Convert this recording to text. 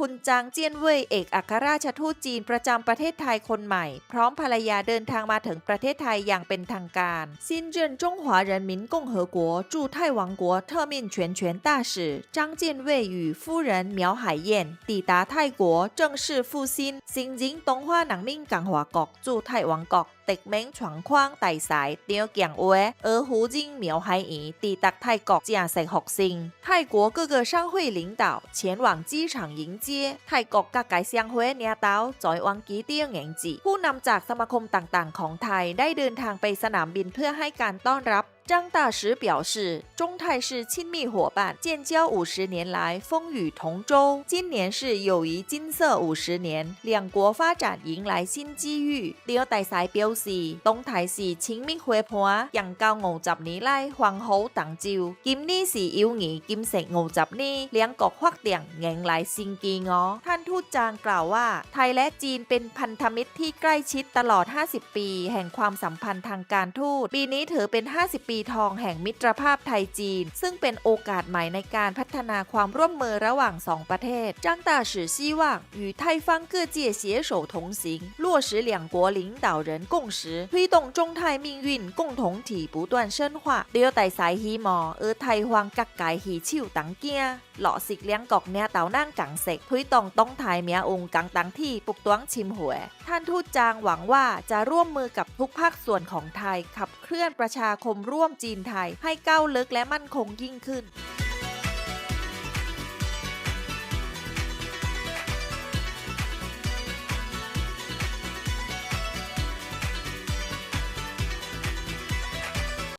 คุณจางเจี้ยนเว่ยเอกอัครราชทูตจีนประจำประเทศไทยคนใหม่ พร้อมภรรยาเดินทางมาถึงประเทศไทยอย่างเป็นทางการ新任中华人民共和国驻泰王国特命全权大使张建卫与夫人苗海燕抵达泰国正式赴新新任东华人民共和国驻泰王国 敌名闯框大使廖强威而胡金苗海怡抵达泰国正式学生泰国各个商会领导前往机场迎接泰国各界商会领导在วังกีเตี้ยเหงจีผู้นำจากสมาคมต่างๆ ของไทยได้เดินทางไปสนามบินเพื่อให้การต้อนรับ 张大使表示，中泰是亲密伙伴，建交五十年来风雨同舟。今年是友谊金色五十年，两国发展迎来新机遇。廖大使表示，東泰是亲密伙伴，洋交五十年來環好同舟。今年是友谊金色五十年，两国发展迎来新机遇。 ท่านทูตจางกล่าวว่า ไทยและจีนเป็นพันธมิตรที่ใกล้ชิดตลอด 50 ปี แห่งความสัมพันธ์ทางการทูต ปีนี้ถือเป็น 50 ปีทองแห่งมิตรภาพไทยจีน ซึ่งเป็นโอกาสใหม่ในการพัฒนาความร่วมมือระหว่างสองประเทศ张大使希望与泰方各界携手同行落实两国领导人共识推动中泰命运共同体不断深化廖大使希望而泰方各界携手同行落实两国领导人共识推 ถ่ายเมียองกังตังที่ปุกต้วงชิมหวย ท่านทูตจางหวังว่าจะร่วมมือกับทุกภาคส่วนของไทย ขับเคลื่อนประชาคมร่วมจีนไทยให้ก้าวลึกและมั่นคงยิ่งขึ้น